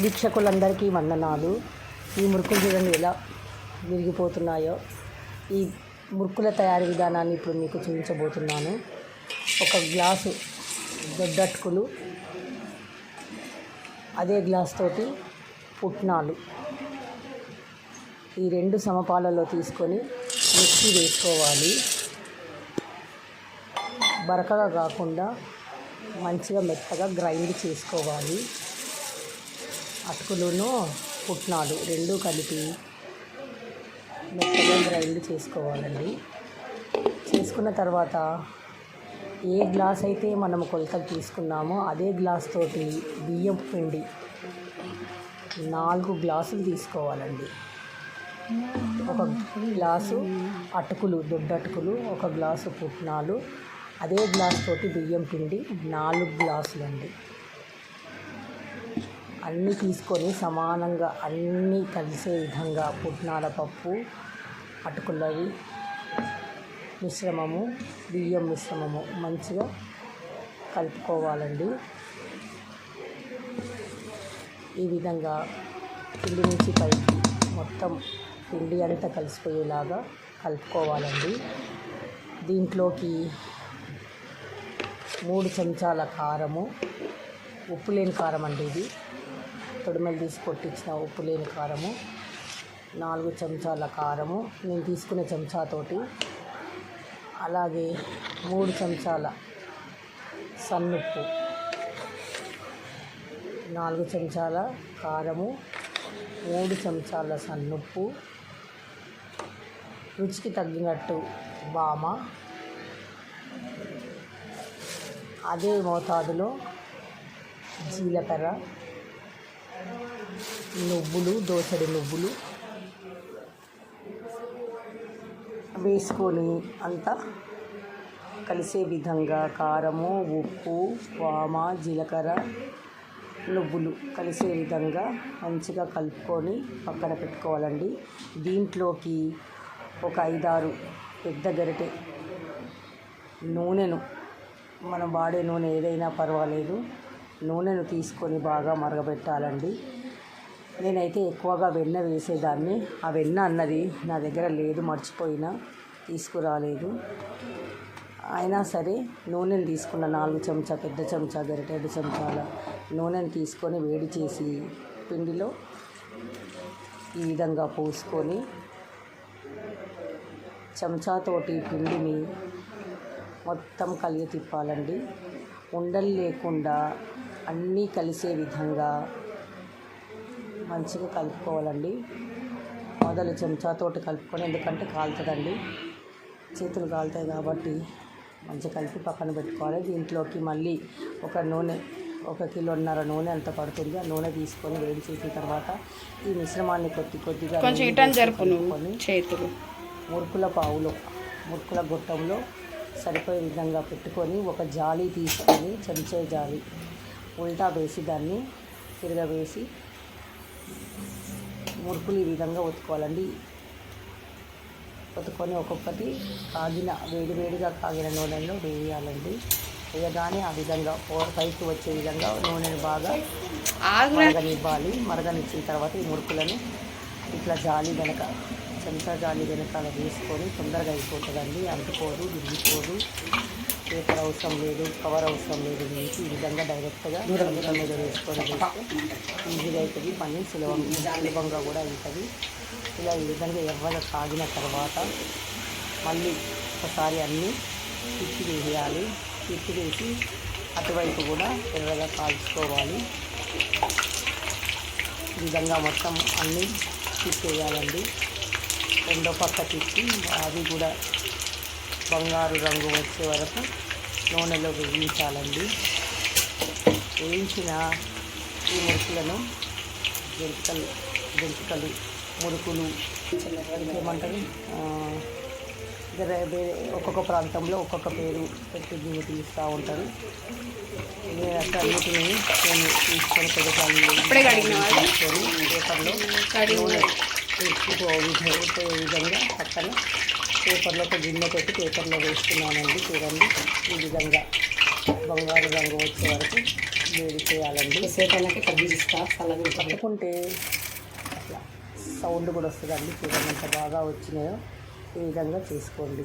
వీక్షకులందరికీ వందనాలు. ఈ మురుకులు చూడండి ఎలా విరిగిపోతున్నాయో. ఈ మురుకుల తయారీ విధానాన్ని ఇప్పుడు మీకు చూపించబోతున్నాను. ఒక గ్లాసు దొడ్డట్టుకులు అదే గ్లాస్ తోటి పుట్నాలు. ఈ రెండు సమపాలలో తీసుకొని మిక్సీ వేసుకోవాలి. బరకగా కాకుండా మంచిగా మెత్తగా గ్రైండ్ చేసుకోవాలి. అటుకులను పుట్నాలు రెండు కలిపి మెత్తగా గ్రైండ్ చేసుకోవాలండి. చేసుకున్న తర్వాత ఏ గ్లాస్ అయితే మనం కొలతలు తీసుకున్నామో అదే గ్లాస్ తోటి బియ్యం పిండి నాలుగు గ్లాసులు తీసుకోవాలండి. ఒక గ్లాసు అటుకులు దొడ్డటుకులు ఒక గ్లాసు పుట్నాలు అదే గ్లాస్ తోటి బియ్యం పిండి నాలుగు గ్లాసులు అండి అన్నీ తీసుకొని సమానంగా అన్నీ కలిసే విధంగా పుట్నాల పప్పు అటుకులవి మిశ్రమము బియ్యం మిశ్రమము మంచిగా కలుపుకోవాలండి. ఈ విధంగా పిండి నుంచి పైకి మొత్తం పిండి అంతా కలిసిపోయేలాగా కలుపుకోవాలండి. దీంట్లోకి మూడు చెంచాల కారము ఉప్పు లేని కారం అండి ఇది. తొడిమెలు తీసి కొట్టించిన ఉప్పు లేని కారము నాలుగు చెంచాల కారము నేను తీసుకునే చెంచాతోటి అలాగే మూడు చెంచాల సన్నుప్పు నాలుగు చెంచాల కారము మూడు చెంచాల సన్నుప్పు రుచికి తగ్గినట్టు బామ అదే మోతాదులో జీలకర్ర నువ్వులు దోసడి నువ్వులు. వేసుకొని అంతా కలిసే విధంగా కారము ఉప్పు వామ జీలకర్ర నువ్వులు కలిసే విధంగా మంచిగా కలుపుకొని పక్కన పెట్టుకోవాలండి. దీంట్లోకి ఒక ఐదారు పెద్ద గరిటె నూనెను మనం వాడే నూనె ఏదైనా పర్వాలేదు. నూనెను తీసుకొని బాగా మరగబెట్టాలండి. నేనైతే ఎక్కువగా వెన్న వేసేదాన్ని. ఆ వెన్న అన్నది నా దగ్గర లేదు మర్చిపోయినా తీసుకురాలేదు. అయినా సరే నూనెను తీసుకున్న నాలుగు చెంచా పెద్ద చెంచా గరిటెడు చెంచాల నూనెను తీసుకొని వేడి చేసి పిండిలో ఈ విధంగా పోసుకొని చెంచాతోటి పిండిని మొత్తం కలిగి తిప్పాలండి. ఉండలు లేకుండా అన్నీ కలిసే విధంగా మంచిగా కలుపుకోవాలండి. మొదలు చెంచాతోటి కలుపుకొని ఎందుకంటే కాలుతుందండి. చేతులు కాలుతాయి కాబట్టి మంచిగా కలిపి పక్కన పెట్టుకోవాలి. దీంట్లోకి మళ్ళీ ఒక నూనె ఒక కిలోన్నర నూనె ఎంత పడుతుంది. ఆ నూనె తీసుకొని వేడి చేసిన తర్వాత ఈ మిశ్రమాన్ని కొద్ది కొద్దిగా కొంచెం ఇటని చేతులు. మురుకుల పావులో మురుకుల గొట్టంలో సరిపోయే విధంగా పెట్టుకొని ఒక జాలి తీసుకొని చెంచే జాలి ఉల్టా వేసి దాన్ని తిరగవేసి మురుకులు ఈ విధంగా ఒత్తుకోవాలండి. ఒత్తుకొని ఒక్కొక్కటి కాగిన వేడి వేడిగా కాగిన నూనెలో వేయాలండి. వేయగానే ఆ విధంగా పైకి వచ్చే విధంగా నూనెను బాగా మరగనివ్వాలి. మరగనిచ్చిన తర్వాత ఈ మురుకులను ఇట్లా జాలి వెనక చెంచా జాలి వెనకాల వేసుకొని తొందరగా అయిపోతుందండి. అంటుకోదు విరిగిపోదు. పేపర్ అవసరం లేదు కవర్ అవసరం లేదు మీకు ఈ విధంగా డైరెక్ట్గా దూరం మీద వేసుకొని వేస్తే ఈజీగా అవుతుంది పని సులభం సులభంగా కూడా అవుతుంది ఇలా ఈ విధంగా ఎర్రగా సాగిన తర్వాత మళ్ళీ ఒకసారి అన్నీ తిప్పి వేయాలి. తిప్పి వేసి అటువైపు కూడా ఎర్రగా కాల్చుకోవాలి. ఈ విధంగా మొత్తం అన్నీ తిప్పేయాలండి రెండో పక్క తిప్పి అది కూడా బంగారు రంగు వచ్చే వరకు నూనెలో వేయించాలండి. వేయించిన ఈ మురుకులను జంతికలు జంతికలు మురుకులు ఏమంటారు ఒక్కొక్క ప్రాంతంలో ఒక్కొక్క పేరు పెట్టి దీన్ని పిలుస్తూ ఉంటారు. అన్నిటిని నేను తీసుకొని పెడతాను. పేపర్లో ఎక్కువ విధంగా విధంగా పక్కన పేపర్లో ఒక గిన్నె పెట్టి పేపర్లో వేస్తున్నానండి చూడండి. ఈ విధంగా బంగారు రంగు వచ్చే వరకు వేడి చేయాలండి. సేపు అయినాక తగ్గిస్తా ఉంటుంది. పట్టుకుంటే అట్లా సౌండ్ కూడా వస్తుందండి చూడండి ఎంత బాగా వచ్చినాయో. ఈ విధంగా చేసుకోండి.